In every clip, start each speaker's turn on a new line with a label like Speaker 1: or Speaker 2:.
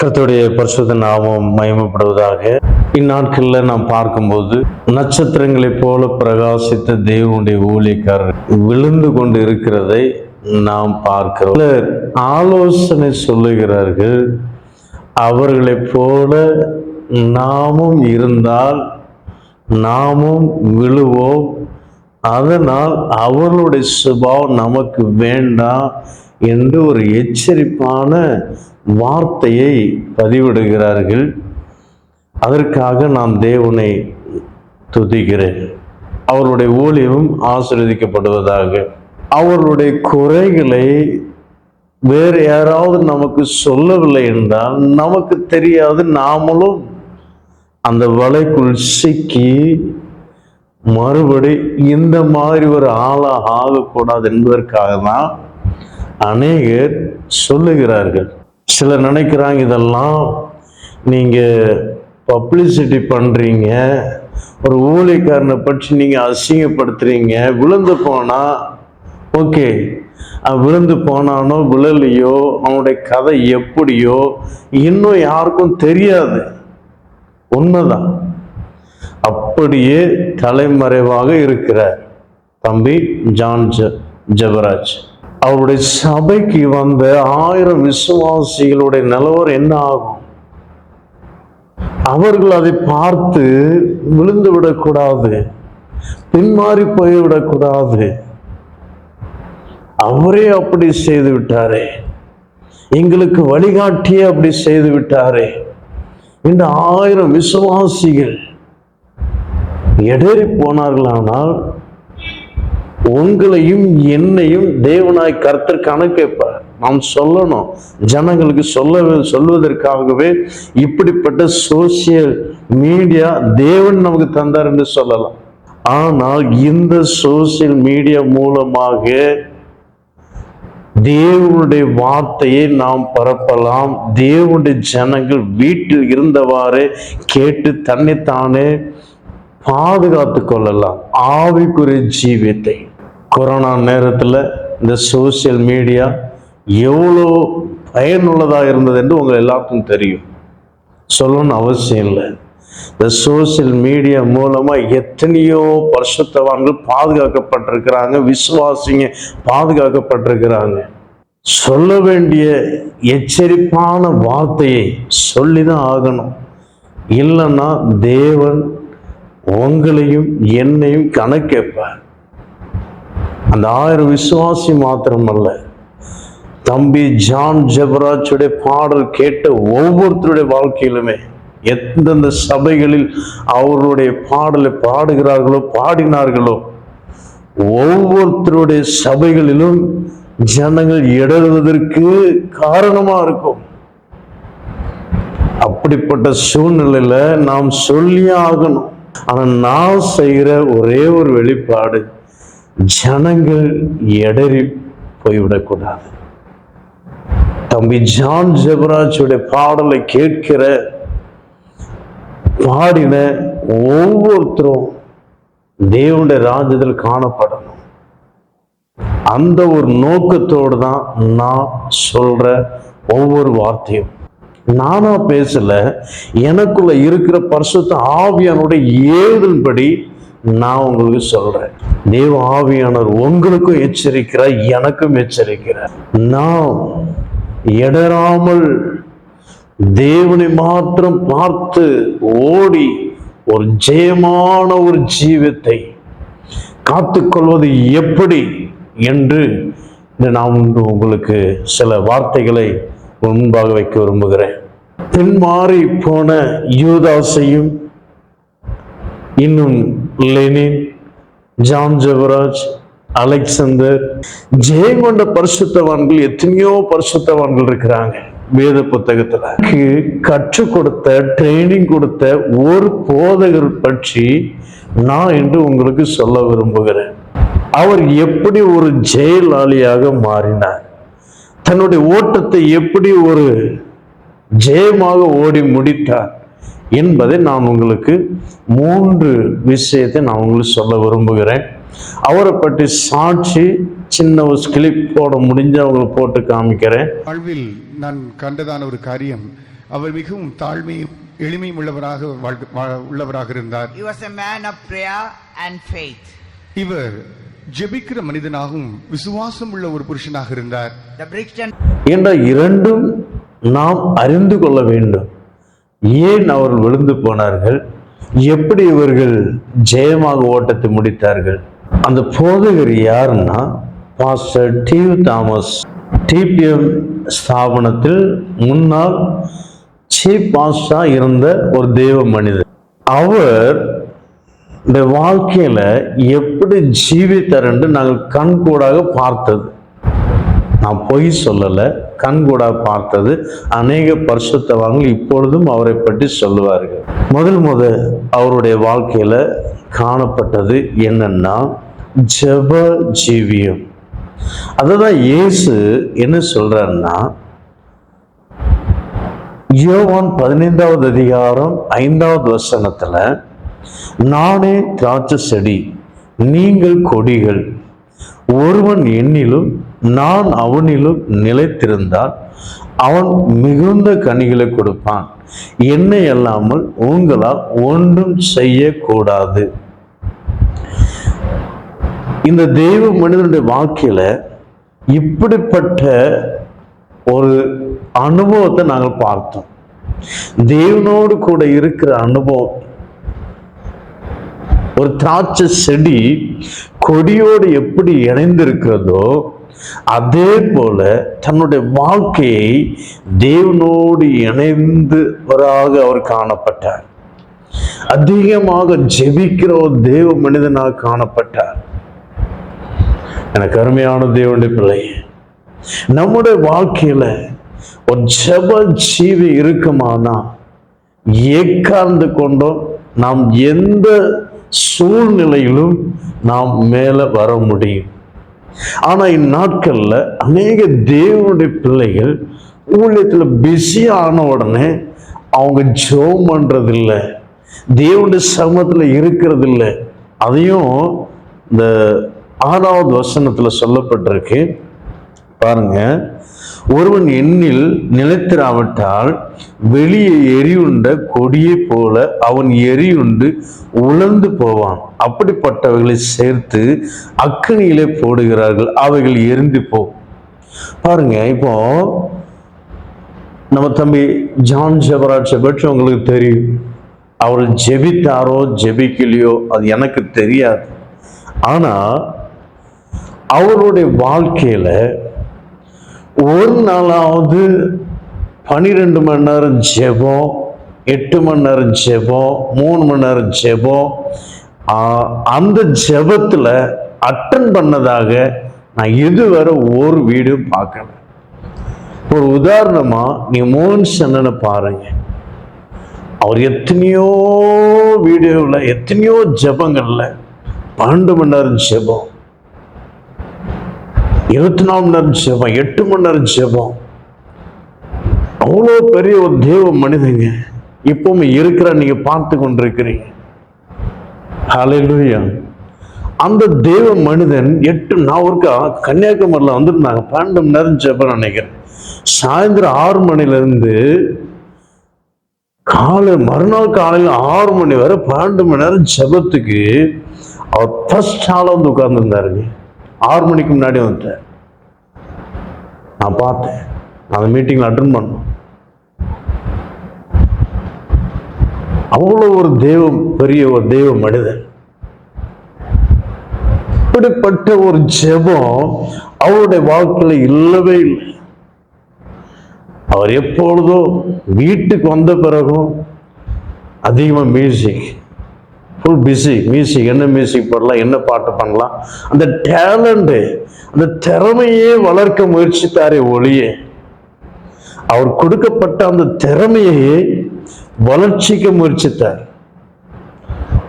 Speaker 1: கர்த்தருடைய பரிசுத்த நாமம் மயமப்படுவதாக இந்நாட்களில் நாம் பார்க்கும்போது நட்சத்திரங்களைப் போல பிரகாசித்த தேவனுடைய ஊழியக்காரர் விழுந்து கொண்டு இருக்கிறதை நாம் பார்க்கிறோம். ஆலோசனை சொல்லுகிறார்கள் அவர்களைப் போல நாமும் இருந்தால் நாமும் விழுவோம். அதனால் அவர்களுடைய சுபாவம் நமக்கு வேண்டாம் என்று ஒரு எச்சரிப்பான வார்த்தையை பதிவிடுகிறார்கள். அதற்காக நான் தேவனை துதிக்கிறேன். அவருடைய ஊழியமும் ஆசீர்வதிக்கப்படுவதாக. அவருடைய குறைகளை வேறு யாராவது நமக்கு சொல்லவில்லை என்றால் நமக்கு தெரியாது நாமளும் அந்த வலைக்குள் சிக்கி மறுபடி இந்த மாதிரி ஒரு ஆளாக ஆகக்கூடாது என்பதற்காக தான் அநேகர் சொல்லுகிறார்கள். சிலர் நினைக்கிறாங்க இதெல்லாம் நீங்கள் பப்ளிசிட்டி பண்ணுறீங்க ஒரு ஊழியக்காரனை பற்றி நீங்கள் அசிங்கப்படுத்துறீங்க. விழுந்து போனால் ஓகே. அவன் விழுந்து போனானோ விழலையோ அவனுடைய கதை எப்படியோ இன்னும் யாருக்கும் தெரியாது. உண்மைதான். அப்படியே தலைமறைவாக இருக்கிறார் தம்பி ஜான் ஜ ஜபராஜ். அவருடைய சபைக்கு வந்த ஆயிரம் விசுவாசிகளுடைய நிலவரம் என்ன ஆகும்? அவர்கள் அதை பார்த்து விழுந்து விடக்கூடாது பின்மாறி போய்விடக்கூடாது. அவரே அப்படி செய்து விட்டாரே. எங்களுக்கு வழிகாட்டியே அப்படி செய்து விட்டாரே. இந்த ஆயிரம் விசுவாசிகள் இடறி போனார்களானால் உங்களையும் என்னையும் தேவனாய் கருத்தர் கணக்கேப்பார் நாம் சொல்லணும். ஜனங்களுக்கு சொல்ல சொல்வதற்காகவே இப்படிப்பட்ட சோசியல் மீடியா தேவன் நமக்கு தந்தார் என்று சொல்லலாம். ஆனால் இந்த சோசியல் மீடியா மூலமாக தேவனுடைய வார்த்தையை நாம் பரப்பலாம். தேவனுடைய ஜனங்கள் வீட்டில் இருந்தவாறு கேட்டு தன்னைத்தானே பாதுகாத்து கொள்ளலாம். ஆவிக்குரிய ஜீவியத்தை. கொரோனா நேரத்தில் இந்த சோசியல் மீடியா எவ்வளோ பயனுள்ளதாக இருந்தது என்று உங்கள் எல்லாருக்கும் தெரியும். சொல்லணும்னு அவசியம் இல்லை. இந்த சோசியல் மீடியா மூலமாக எத்தனையோ பரிசுத்தவான்கள் பாதுகாக்கப்பட்டிருக்கிறாங்க விசுவாசிங்க பாதுகாக்கப்பட்டிருக்கிறாங்க. சொல்ல வேண்டிய எச்சரிப்பான வார்த்தையை சொல்லி தான் ஆகணும். இல்லைன்னா தேவன் உங்களையும் என்னையும் கணக்கேப்பார். அந்த ஆயிரம் விசுவாசி மாத்திரமல்ல. தம்பி ஜான் ஜெபராஜுடைய பாடல் கேட்ட ஒவ்வொருத்தருடைய வாழ்க்கையிலுமே எந்தெந்த சபைகளில் அவர்களுடைய பாடலை பாடுகிறார்களோ பாடினார்களோ ஒவ்வொருத்தருடைய சபைகளிலும் ஜனங்கள் இடறுவதற்கு காரணமா இருக்கும். அப்படிப்பட்ட சூழ்நிலையில நாம் சொல்லியே ஆகணும். ஆனா நான் செய்கிற ஒரே ஒரு வெளிப்பாடு ஜனங்கள் எடறி போய்விடக்கூடாது. தம்பி ஜான் ஜெபராஜுடைய பாடலை கேட்கிற பாடின ஒவ்வொருத்தரும் தேவனுடைய ராஜ்யத்தில் காணப்படணும். அந்த ஒரு நோக்கத்தோடு தான் நான் சொல்ற ஒவ்வொரு வார்த்தையும். நானா பேசல எனக்குள்ள இருக்கிற பரிசுத்த ஆவியானுடைய ஏதன்படி நான் உங்களுக்கு சொல்றேன். தேவ ஆவியானவர் உங்களுக்கும் எச்சரிக்கிறார் எனக்கும் எச்சரிக்கிறார். நாம் இடராமல் தேவனை மாத்திரம் பார்த்து ஓடி ஒரு ஜெயமான ஒரு ஜீவத்தை காத்துக்கொள்வது எப்படி என்று நான் உங்களுக்கு சில வார்த்தைகளை முன்பாக வைக்க விரும்புகிறேன். பின்மாறி போன யூதாசையும் இன்னும் Lenin John Jevaraj Alexander Jeyam கொண்ட பரிசுத்தவான்கள் எத்தனையோ பரிசுத்தவான்கள் இருக்கிறாங்க வேத புத்தகத்துல. கற்றுக் கொடுத்த ட்ரைனிங் கொடுத்த ஒரு போதகர் பற்றி நான் என்று உங்களுக்கு சொல்ல விரும்புகிறேன். அவர் எப்படி ஒரு ஜெயலாளியாக மாறினார். தன்னுடைய ஓட்டத்தை எப்படி ஒரு ஜெயமாக ஓடி முடித்தார். என்பதை நான் உங்களுக்கு மூன்று விஷயத்தை நான் உங்களுக்கு சொல்ல விரும்புகிறேன். அவரை பற்றி சாட்சி சின்ன ஒரு கிளிப் போட முடிஞ்ச அவங்களுக்கு போட்டு காமிக்கிறேன்.
Speaker 2: வாழ்வில் நான் கண்டதான ஒரு காரியம். அவர் மிகவும் தாழ்மையும் எளிமையும் உள்ளவராக உள்ளவராக இருந்தார்.
Speaker 3: He was a man of prayer and faith.
Speaker 2: இவர் ஜெபிக்கிற மனிதனாகவும் விசுவாசம் உள்ள ஒரு புருஷனாக இருந்தார்.
Speaker 1: என்ற இரண்டும் நாம் அறிந்து கொள்ள வேண்டும். ஏன் அவர்கள் விழுந்து போனார்கள்? எப்படி இவர்கள் ஜெயமாக ஓட்டத்தை முடித்தார்கள்? அந்த போதகர் யாருன்னா பாஸ்டர் டிவ் தாமஸ். டிபிஎம் ஸ்தாபனத்தில் முன்னாள் சீஃப் பாஸ்டா இருந்த ஒரு தெய்வ மனிதர். அவர் இந்த வாழ்க்கையில எப்படி ஜீவித்தார் என்று நாங்கள் கண்கூடாக பார்த்தது. நான் பொய் சொல்லலை. கண்கூடா பார்த்தது. அநேக பரிசுத்தவான்கள் இப்பொழுதும் அவரை பற்றி சொல்லுவார்கள். முதல் முத அவருடைய வாழ்க்கையில காணப்பட்டது என்னன்னா ஜப ஜீவியம். அதுதான் இயேசு என்ன சொல்றாருன்னா யோவான் பதினைந்தாவது அதிகாரம் ஐந்தாவது வசனத்துல நானே திராட்சை செடி நீங்கள் கொடிகள். ஒருவன் என்னிலும் நான் அவனிலும் நிலைத்திருந்தால் அவன் மிகுந்த கனிகளை கொடுப்பான். என்னை அல்லாமல் உங்களால் ஒன்றும் செய்யக்கூடாது. இந்த தெய்வ மனிதனுடைய வாழ்க்கையில இப்படிப்பட்ட ஒரு அனுபவத்தை நாங்கள் பார்த்தோம். தேவனோடு கூட இருக்கிற அனுபவம். ஒரு திராட்சை செடி கொடியோடு எப்படி இணைந்திருக்கிறதோ அதே போல தன்னுடைய வாழ்க்கையை தேவனோடு இணைந்தவராக அவர் காணப்பட்டார். அதிகமாக ஜெபிக்கிற ஒரு தேவ மனிதனாக காணப்பட்டார். எனக்கு அருமையான தேவனுடைய பிள்ளை நம்முடைய வாழ்க்கையில ஒரு ஜெப ஜீவி இருக்குமானா ஏக்கார்ந்து கொண்டோம் நாம் எந்த சூழ்நிலையிலும் நாம் மேல வர முடியும். ஆனால் இந்நாட்களில் அநேக தேவனுடைய பிள்ளைகள் ஊழியத்தில் பிஸி ஆன உடனே அவங்க ஜோம் பண்ணுறதில்ல தேவனுடைய சமத்தில் இருக்கிறது அதையும் இந்த ஆறாவது வசனத்தில் சொல்லப்பட்டிருக்கு. பாருங்கள் ஒருவன் எண்ணில் நிலைத்திராவிட்டால் வெளியே எரியுண்ட கொடியைப் போல அவன் எரியுண்டு உலர்ந்து போவான். அப்படிப்பட்டவைகளை சேர்த்து அக்கனியிலே போடுகிறார்கள் அவைகள் எரிந்து போ. பாருங்க இப்போ நம்ம தம்பி ஜான் ஜெபராஜ் பற்றி உங்களுக்கு தெரியும். அவர் ஜெபித்தாரோ ஜெபிக்கலையோ அது எனக்கு தெரியாது. ஆனால் அவருடைய வாழ்க்கையில ஒரு நாளாவது பன்னிரெண்டு மணி நேரம் ஜெபம் எட்டு மணி நேரம் ஜெபம் மூணு மணி நேரம் ஜெபம். அந்த ஜெபத்தில் அட்டன் பண்ணதாக நான் இதுவரை ஒரு வீடியோ பார்க்கல. ஒரு உதாரணமாக நீ மோகன் சன்னனை பாருங்க. அவர் எத்தனையோ வீடியோவில் எத்தனையோ ஜபங்களில் பன்னெண்டு மணி நேரம் ஜெபம். இருபத்தி நாலு மணி நேரம் ஜெபம் எட்டு மணி நேரம் ஜெபம். அவ்வளோ பெரிய ஒரு தேவ மனிதங்க. இப்பவும் இருக்கிற நீங்க பார்த்து கொண்டிருக்கிறீங்க. ஹalleluya அந்த தேவ மனிதன் எட்டு நான் ஒருக்கா கன்னியாகுமரியில் வந்திருந்தாங்க. பன்னெண்டு மணி நேரம் ஜெபம் நினைக்கிறேன். சாயந்தரம் ஆறு மணிலேருந்து காலை மறுநாள் காலையில் ஆறு மணி வரை பன்னெண்டு மணி நேரம் ஜெபத்துக்கு அவர் ஃபர்ஸ்ட் ஆளாக வந்து உட்கார்ந்துருந்தாருங்க. ஆறு மணிக்கு முன்னாடி வந்துட்டேன். நான் பார்த்தேன். அந்த மீட்டிங்கில் அட்டன் பண்ணோம். அவ்வளோ ஒரு தெய்வம் பெரிய ஒரு தெய்வ மனிதன். இப்படிப்பட்ட ஒரு ஜெபம் அவருடைய வாழ்க்கையில் இல்லவே இல்லை. அவர் எப்பொழுதோ வீட்டுக்கு வந்த பிறகும் அதிகமாக மியூசிக் ஃபுல் பிஸி மியூசிக் என்ன மியூசிக் போடலாம் என்ன பாட்டு பண்ணலாம். அந்த டேலண்ட்டு அந்த திறமையே வளர்க்க முயற்சித்தாரே ஒளியே. அவர் கொடுக்கப்பட்ட அந்த திறமையை வளர்ச்சிக்க முயற்சித்தார்.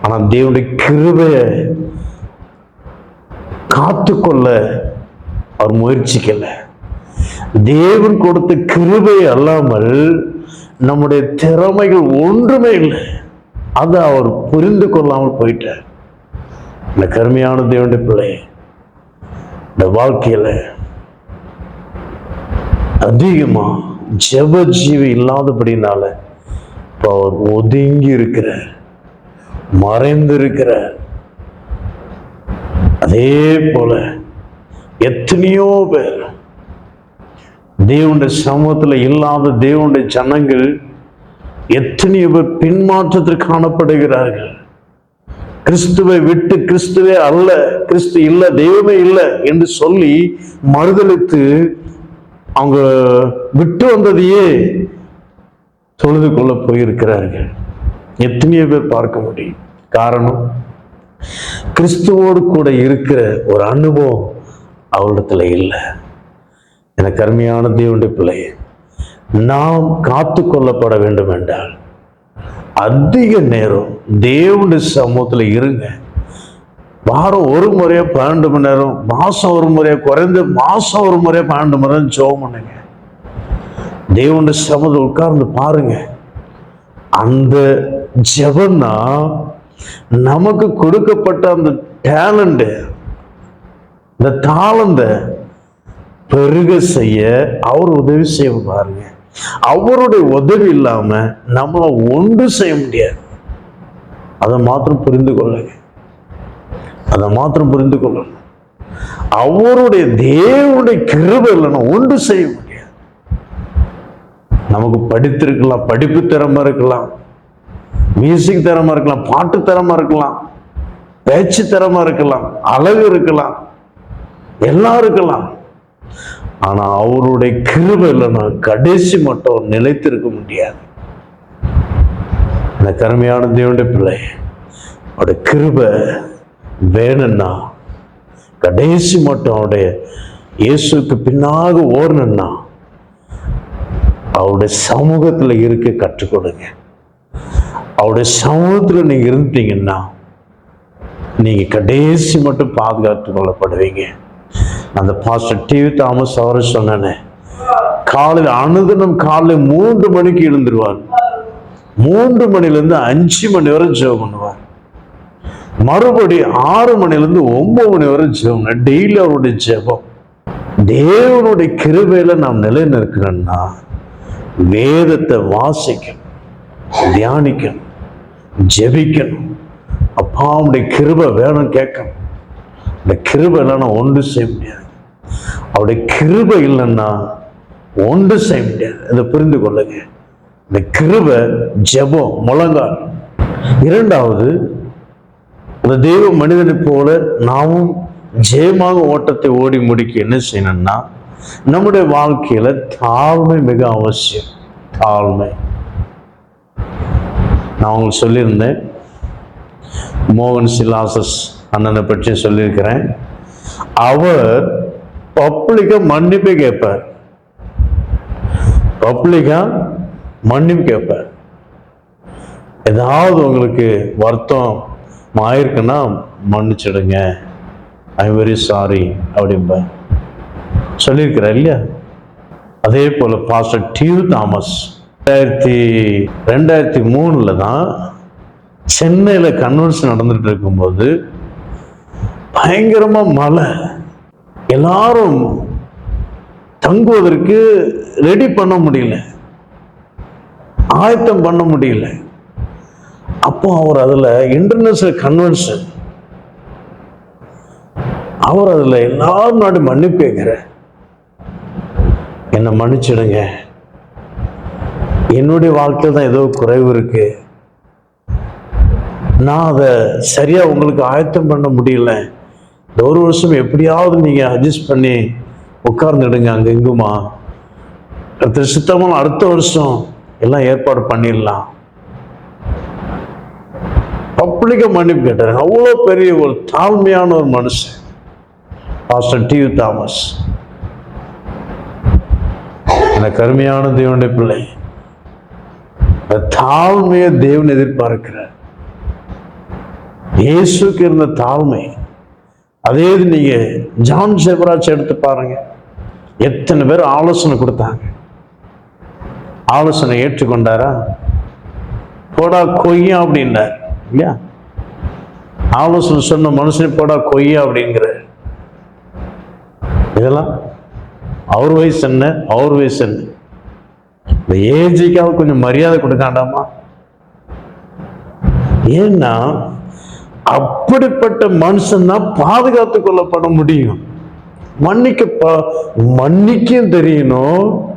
Speaker 1: ஆனால் தேவனுடைய கிருபையை காத்துக்கொள்ள அவர் முயற்சிக்கலை. தேவன் கொடுத்த கிருபை அல்லாமல் நம்முடைய திறமைகள் ஒன்றுமே இல்லை. அதை அவர் புரிந்து கொள்ளாமல் போயிட்டார். இந்த கருமையான தேவனுடைய பிள்ளை இந்த வாழ்க்கையில அதிகமாக ஜப ஜீவி இல்லாதபடினால இப்போ அவர் ஒதுங்கி இருக்கிறார் மறைந்து இருக்கிறார் அதே போல எத்தனையோ பேர் தேவனுடைய சமூகத்தில் இல்லாத தேவனுடைய ஜனங்கள் எத்தனையோ பேர் பின்மாற்றத்தில் காணப்படுகிறார்கள். கிறிஸ்துவை விட்டு கிறிஸ்துவே அல்ல கிறிஸ்து இல்லை தெய்வமே இல்லை என்று சொல்லி மறுதளித்து அவங்க விட்டு வந்ததையே தொழுது கொள்ள போயிருக்கிறார்கள். எத்தனையோ பேர் பார்க்க முடியும். காரணம் கிறிஸ்துவோடு கூட இருக்கிற ஒரு அனுபவம் அவளிடத்துல இல்லை. எனக்கு அருமையான தேவனுடைய பிள்ளையே நாம் காத்து கொள்ளப்பட வேண்டும் என்றால் அதிக நேரம் தேவனுடைய சமூகத்தில் இருங்க. வாரம் ஒரு முறையா பன்னெண்டு மணி நேரம் மாதம் ஒரு முறையாக குறைந்த மாதம் ஒரு முறையாக பன்னெண்டு மணி நேரம் ஜோம் பண்ணுங்க. தேவனுடைய சமூகத்தில் உட்கார்ந்து பாருங்க. அந்த ஜெபம்னா நமக்கு கொடுக்கப்பட்ட அந்த டேலண்ட்டு இந்த தாளந்த பெருக செய்ய அவர் உதவி செய்ய பாருங்க அவருடைய உதவி இல்லாம நம்மள ஒன்று செய்ய முடியாது. அதை மாத்திரம் புரிந்து கொள்ளுங்க. அதை மாத்திரம் புரிந்து கொள்ளணும் அவருடைய தேவனுடைய கிருப இல்லைன்னா ஒன்று செய்ய முடியாது. நமக்கு படித்திருக்கலாம் படிப்பு திறமை இருக்கலாம் மியூசிக் திறமை இருக்கலாம் பாட்டு திறமை இருக்கலாம் பேச்சு திறமை இருக்கலாம் அழகு இருக்கலாம் எல்லாம் இருக்கலாம். ஆனால் அவருடைய கிருப இல்லைன்னா கடைசி மட்டும் நிலைத்திருக்க முடியாது. இந்த கருமையான தேவனுடைய பிள்ளை அவருடைய கிருபை வேணும்னா கடைசி மட்டும் அவருடைய இயேசுக்கு பின்னாக ஓடணும்னா அவருடைய சமூகத்தில் இருக்க கற்றுக் கொடுங்க அவருடைய சமூகத்தில் நீங்கள் இருந்துட்டீங்கன்னா நீங்கள் கடைசி மட்டும் பாதுகாத்து கொள்ளப்படுவீங்க. அந்த பாஸ்டர் டிவி தாமஸ் அவரை சொன்னேனே காலையில் அனுதினம் காலையில் மூன்று மணிக்கு எழுந்துருவார். மூன்று மணிலேருந்து அஞ்சு மணி வரை ஜெபம் பண்ணுவார். மறுபடி ஆறு மணிலேருந்து ஒன்பது மணி வரை ஜெபம் டெய்லி அவருடைய ஜெபம். தேவனுடைய கிருபையில் நாம் நிலை நிற்கிறோம்னா வேதத்தை வாசிக்கணும் தியானிக்கணும் ஜெபிக்கணும். அப்பாவுடைய கிருபை வேணும் கேட்கணும். இந்த கிருபை இல்லைன்னா ஒன்று செய்ய முடியாது. அவருடைய கிருபை இல்லைன்னா ஒன்று செய்ய முடியாது. இதை புரிந்து கொள்ளுங்க. இந்த கிருபை ஜெபம் முழங்கால். இரண்டாவது அந்த தெய்வ மனிதனை போல நாமும் ஜெயமாக ஓட்டத்தை ஓடி முடிக்க என்ன செய்யணும்னா நம்முடைய வாழ்க்கையில தாழ்மை மிக அவசியம். தாழ்மை. நான் உங்களுக்கு சொல்லியிருந்தேன். மோகன் சிலாசஸ் அண்ணனை பற்றி சொல்லியிருக்கிறேன். அவர் பப்ளிக்கா மன்னிப்பு கேட்பார். பப்ளிக்கா மன்னிப்பு கேட்பார். ஏதாவது உங்களுக்கு வருத்தம் ஆயிருக்குன்னா மன்னிச்சிடுங்க. ஐ வெரி சாரி அப்படிம்பேன் சொல்லியிருக்கிறார் இல்லையா? அதே போல பாஸ்டர் டியூ தாமஸ் ரெண்டாயிரத்தி ரெண்டாயிரத்தி மூணில் தான் சென்னையில் கன்வென்ஷன் நடந்துட்டு இருக்கும்போது பயங்கரமாக மழை. எல்லாரும் தங்குவதற்கு ரெடி பண்ண முடியல. ஆயத்தம் பண்ண முடியல. அப்போ அவர் அதில் இன்டர்நேஷனல் கன்வென்ஷன் அவர் அதில் எல்லாரும் நாடு மன்னிப்பு கேட்கிற என்னை மன்னிச்சிடுங்க. என்னுடைய வாழ்க்கையில் தான் ஏதோ குறைவு இருக்கு. நான் அதை சரியாக உங்களுக்கு ஆயத்தம் பண்ண முடியல. இந்த ஒரு வருஷம் எப்படியாவது நீங்கள் அட்ஜஸ்ட் பண்ணி உட்கார்ந்துடுங்க அங்கே இங்குமா. அடுத்த சுத்தமான அடுத்த வருஷம் எல்லாம் ஏற்பாடு பண்ணிடலாம். பப்ளிக்க மன்னிப்பு கேட்டார். அவ்வளோ பெரிய ஒரு தாழ்மையான ஒரு மனுஷன். பாஸ்டர் டியூ தாமஸ் அந்த கருமையான தேவனுடைய பிள்ளை. அந்த தாழ்மையை தேவன் எதிர்பார்க்கிறார். இயேசுக்கு இருந்த தாழ்மை அதே இது நீங்கள் ஜான் செவராஜ் எடுத்து பாருங்க. எத்தனை பேர் ஆலோசனை கொடுத்தாங்க. ஆலோசனை ஏற்றுக்கொண்டாரா? போடா கொய்யா அப்படின்னார். இல்லையா? ஆலோசனை சொன்ன மனுஷனை போடா கொய்யா அப்படிங்கிற. இதெல்லாம் அவர் வயசு என்ன? அவர் வயசு என்ன? இந்த ஏஜிக்காவது கொஞ்சம் மரியாதை கொடுக்காண்டாமா ஏன்னா அப்படிப்பட்ட மனுஷன் தான் பாதுகாத்து கொள்ளப்பட முடியும். மன்னிக்க மன்னிக்கும் மன்னிக்கவும் தெரியணும்.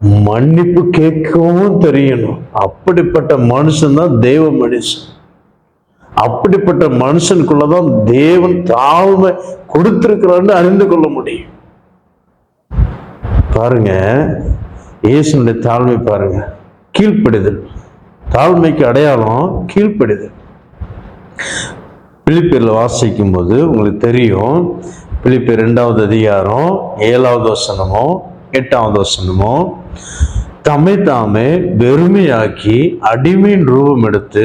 Speaker 1: மன்னிப்பு கேட்கவும் தெரியணும். அப்படிப்பட்ட மனுஷன் தான் தேவ மனுஷன். அப்படிப்பட்ட மனுஷனுக்குள்ளதான் தேவன் தாழ்மை கொடுத்திருக்கிறான்னு அறிந்து கொள்ள முடியும். பாருங்க இயேசுனுடைய தாழ்மை பாருங்க. கீழ்ப்படிதல். தாழ்மைக்கு அடையாளம் கீழ்ப்படுதல். பிலிப்பியர்ல வாசிக்கும் போது உங்களுக்கு தெரியும். பிலிப்பியர் ரெண்டாவது அதிகாரம் ஏழாவது வசனமோ எட்டாவது வசனமோ தம்மை தாமே வெறுமையாக்கி அடிமையின் ரூபம் எடுத்து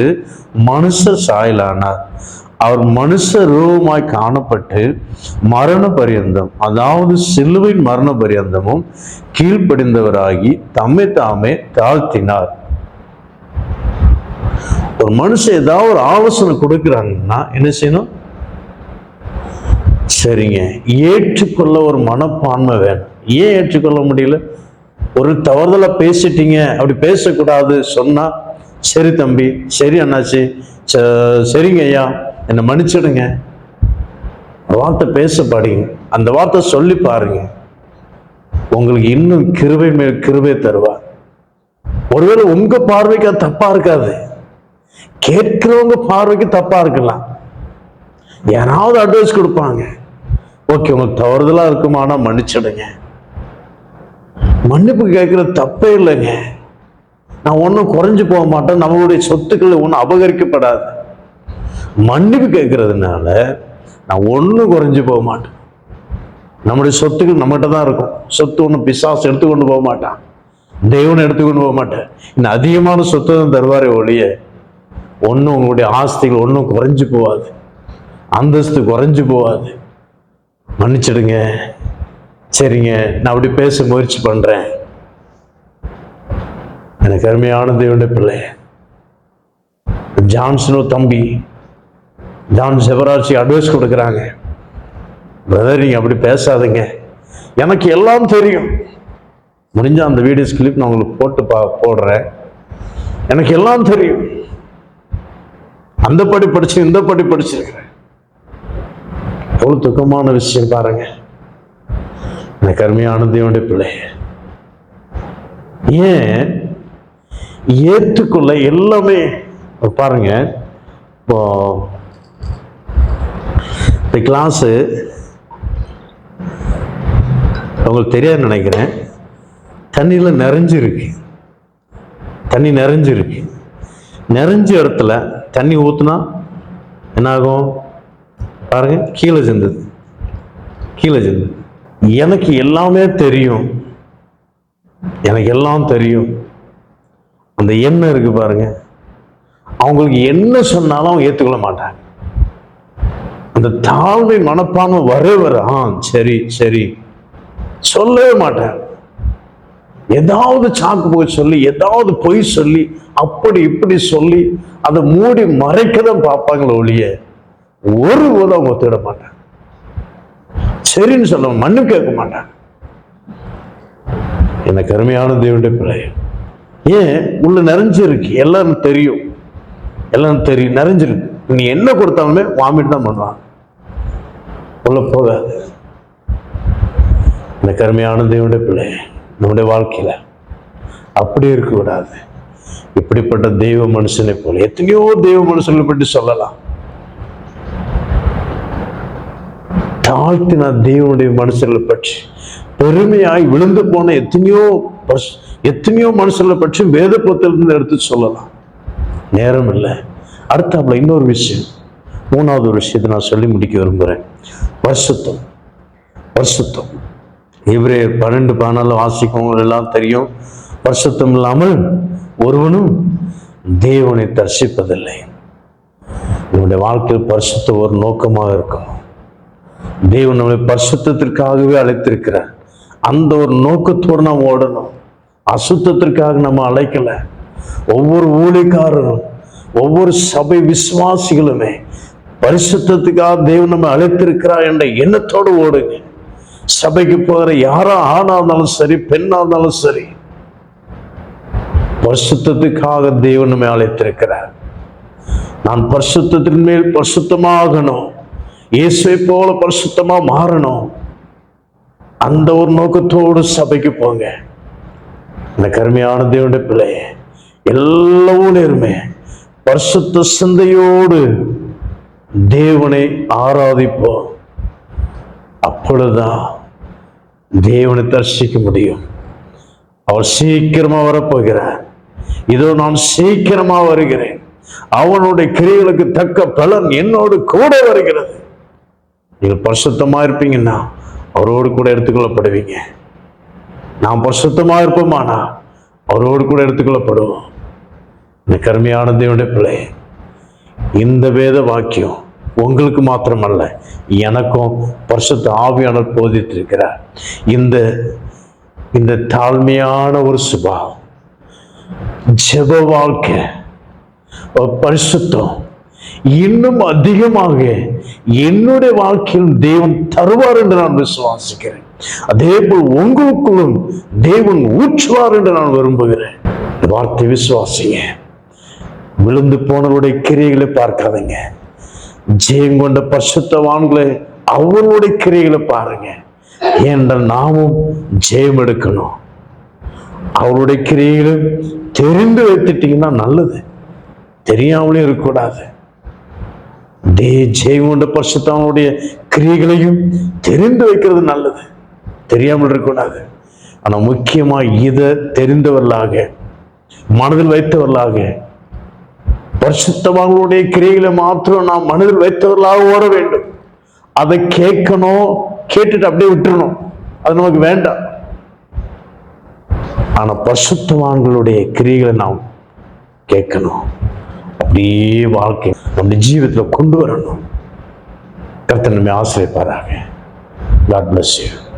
Speaker 1: மனுஷ சாயலானார். அவர் மனுஷ ரூபமாய் காணப்பட்டு மரண பரியந்தம் அதாவது சிலுவையின் மரண பரியந்தமும் கீழ்ப்படிந்தவராகி தம்மை தாமே தாழ்த்தினார். ஒரு மனுஷன் ஏதாவது ஒரு ஆலோசனை கொடுக்குறாங்கன்னா என்ன செய்யணும்? சரிங்க. ஏற்றுக்கொள்ள ஒரு மனப்பான்மை வேணும். ஏன் ஏற்றுக்கொள்ள முடியல? ஒரு தவறுதலாக பேசிட்டீங்க. அப்படி பேசக்கூடாது சொன்னால் சரி தம்பி சரி அண்ணாச்சி ச- சரிங்க ஐயா என்னை மன்னிச்சிடுங்க. வார்த்தை பேச பாடிங்க அந்த வார்த்தை சொல்லி பாருங்க. உங்களுக்கு இன்னும் கிருபை மேல் கிருபை தருவா ஒருவேளை உங்க பார்வைக்கு அது தப்பா இருக்காது. கேட்கிறவங்க பார்வைக்கு தப்பா இருக்கலாம். யாராவது அட்வைஸ் கொடுப்பாங்க. ஓகே உங்களுக்கு தவறுதலா இருக்குமானா மன்னிச்சிடுங்க. மன்னிப்பு கேட்கறது தப்பே இல்லைங்க. நான் ஒன்றும் குறைஞ்சு போக மாட்டேன். நம்மளுடைய சொத்துக்கள் ஒன்றும் அபகரிக்கப்படாது. மன்னிப்பு கேட்கறதுனால நான் ஒன்றும் குறைஞ்சு போக மாட்டேன். நம்முடைய சொத்துக்கள் நம்மகிட்ட தான் இருக்கும். சொத்து ஒன்றும் பிசாசு எடுத்துக்கொண்டு போக மாட்டான். தெய்வனை எடுத்துக்கொண்டு போக மாட்டேன். இன்னும் அதிகமான சொத்து தான் தருவாரே ஒழிய ஒன்றும் உங்களுடைய ஆஸ்திகள் ஒன்றும் குறைஞ்சு போகாது. அந்தஸ்து குறைஞ்சு போகாது. மன்னிச்சிடுங்க. சரிங்க. நான் அப்படி பேச முயற்சி பண்ணுறேன் எனக்கு அருமையான தேவனுடைய பிள்ளை. ஜான்சனோ தம்பி. ஜான் செவராட்சி அட்வைஸ் கொடுக்குறாங்க. பிரதர் நீங்கள் அப்படி பேசாதீங்க. எனக்கு எல்லாம் தெரியும். முடிஞ்ச அந்த வீடியோஸ் கிளிப் நான் உங்களுக்கு போட்டு பா போடுறேன். எனக்கு எல்லாம் தெரியும். அந்த படி படிச்சு இந்த படி படிச்சிருக்கிறேன் எவ்வளவு துக்கமான விஷயம் பாருங்க. இந்த அருமையான பிள்ளை. ஏன்? ஏற்றுக்கொள்ள எல்லாமே பாருங்க. இப்போ இந்த கிளாஸு உங்களுக்கு தெரியாது நினைக்கிறேன். தண்ணியில் நிறைஞ்சிருக்கு. தண்ணி நிறைஞ்சிருக்கு. நிறைஞ்ச இடத்துல தண்ணி ஊற்றுனா என்னாகும்? பாருங்க கீழே சிந்தது கீழே சிந்தது எனக்கு எல்லாமே தெரியும். எனக்கு எல்லாம் தெரியும். அந்த எண்ணம் இருக்கு பாருங்க. அவங்களுக்கு என்ன சொன்னாலும் அவங்க ஏற்றுக்கொள்ள மாட்டாங்க. அந்த தாழ்மை மனப்பான்மை வரவே வர ஆ சரி சரி. சொல்லவே மாட்டேன் ஏதாவது சாக்கு போய் சொல்லி ஏதாவது பொய் சொல்லி அப்படி இப்படி சொல்லி அதை மூடி மறைக்க தான் பார்ப்பாங்களே ஒழிய ஒரு போதும் அவங்க ஒத்துவிட மாட்டாங்க. சரின்னு சொல்ல மண்ணு கேட்க மாட்டாங்க. எனக்கு அருமையான தேவனுடைய பிள்ளை ஏன்? உள்ள நிறைஞ்சிருக்கு. எல்லாம் தெரியும். எல்லாம் தெரியும். நிறைஞ்சிருக்கு. நீ என்ன கொடுத்தாலுமே வாமிட் தான் பண்ணுவான் உள்ள போகாது. எனக்கு அருமையான தேவனுடைய பிள்ளை நம்முடைய வாழ்க்கையில். அப்படி இருக்கக்கூடாது இப்படிப்பட்ட தெய்வ மனுஷனை போல எத்தனையோ தெய்வ மனுஷனை பற்றி சொல்லலாம். தாழ்த்தின தெய்வனுடைய மனுஷர்களை பற்றி பெருமையாய் விழுந்து போன எத்தனையோ எத்தனையோ மனுஷர்களை பற்றி வேத புத்தகத்திலிருந்து எடுத்து சொல்லலாம். நேரம் இல்லை. அடுத்தாப்புல இன்னொரு விஷயம். மூணாவது ஒரு விஷயத்தை நான் சொல்லி முடிக்க விரும்புகிறேன் வருஷத்தம் வருஷத்தம் இவரே பன்னெண்டு பதினாலு வாசிக்கவங்க எல்லாம் தெரியும். பரிசுத்தம் இல்லாமல் ஒருவனும் தேவனை தரிசிப்பதில்லை. நம்முடைய வாழ்க்கையில் பரிசுத்தம் ஒரு நோக்கமாக இருக்கும். தேவன் நம்மளை பரிசுத்தத்திற்காகவே அழைத்திருக்கிறார். அந்த ஒரு நோக்கத்தோடு நாம் ஓடணும். அசுத்தத்திற்காக நம்ம அழைக்கல. ஒவ்வொரு ஊழிக்காரரும் ஒவ்வொரு சபை விசுவாசிகளுமே பரிசுத்தத்துக்காக தேவன் நம்ம அழைத்திருக்கிறார் என்ற எண்ணத்தோடு ஓடுங்க சபைக்கு போகிற யாரா ஆணா இருந்தாலும் சரி பெண்ணா இருந்தாலும் சரி பரிசுத்தத்துக்காக தேவன் நம்மை அழைத்திருக்கிறார். நான் பரிசுத்தத்தின் மேல் பரிசுத்தமாகணும். இயேசுவை போல பரிசுத்தமா மாறணும். அந்த ஒரு நோக்கத்தோடு சபைக்கு போங்க. இந்த கருமையான தேவனுடைய பிள்ளை எல்லவும் நேருமே பரிசுத்த சிந்தையோடு தேவனை ஆராதிப்போம். அப்பொழுதுதான் தேவனை தரிசிக்க முடியும். அவர் சீக்கிரமா வரப்போகிறார். இதோ நான் சீக்கிரமா வருகிறேன். அவனுடைய கிரியைகளுக்கு தக்க பலன் என்னோடு கூட வருகிறது. நீங்கள் பரிசுத்தமா இருப்பீங்கன்னா அவரோடு கூட எடுத்துக்கொள்ளப்படுவீங்க. நாம் பரிசுத்தமா இருப்போமானா அவரோடு கூட எடுத்துக்கொள்ளப்படுவோம். இந்த கருமையான தேவனுடைய பிள்ளை இந்த வேத வாக்கியம் உங்களுக்கு மாத்திரமல்ல எனக்கும் பரிசுத்த ஆவியானவர் இருக்கிறார் இந்த இந்த தாழ்மையான ஒரு சுபாவம் ஜெப வாழ்க்கை பரிசுத்தம் இன்னும் அதிகமாக என்னுடைய வாழ்க்கையில் தேவன் தருவார் என்று நான் விசுவாசிக்கிறேன். அதே போல் உங்களுக்குள்ளும் தேவன் ஊற்றுவார் என்று நான் விரும்புகிறேன். வார்த்தை விசுவாசிங்க. விழுந்து போனவருடைய கிரியைகளை பார்க்காதீங்க. ஜெயம் கொண்ட பசுத்தவான்களை அவர்களுடைய கிரைகளை பாருங்க. என்ற நாமும் ஜெயம் எடுக்கணும்? அவருடைய கிரியைகளும் தெரிந்து வைத்துட்டீங்கன்னா நல்லது. தெரியாமலே இருக்கக்கூடாது. தே ஜெயம் கொண்ட பரிசுத்தவனுடைய கிரியைகளையும் தெரிந்து வைக்கிறது நல்லது. தெரியாமல் இருக்கக்கூடாது. ஆனால் முக்கியமாக இதை தெரிந்தவர்களாக மனதில் வைத்தவர்களாக பரிசுத்தவான்களுடைய கிரியைகளை மாத்திரம் நாம் மனதில் வைத்தவர்களாக ஓட வேண்டும். அதை கேட்கணும் கேட்டுட்டு அப்படியே விட்டுறணும். அது நமக்கு வேண்டாம். ஆனா பரிசுத்தவான்களுடைய கிரியைகளை நாம் கேட்கணும். அப்படியே வாழ்க்கை நம்முடைய ஜீவிதத்தில் கொண்டு வரணும். கர்த்தர் நம்மை ஆசிரியப்பாராக. God bless you.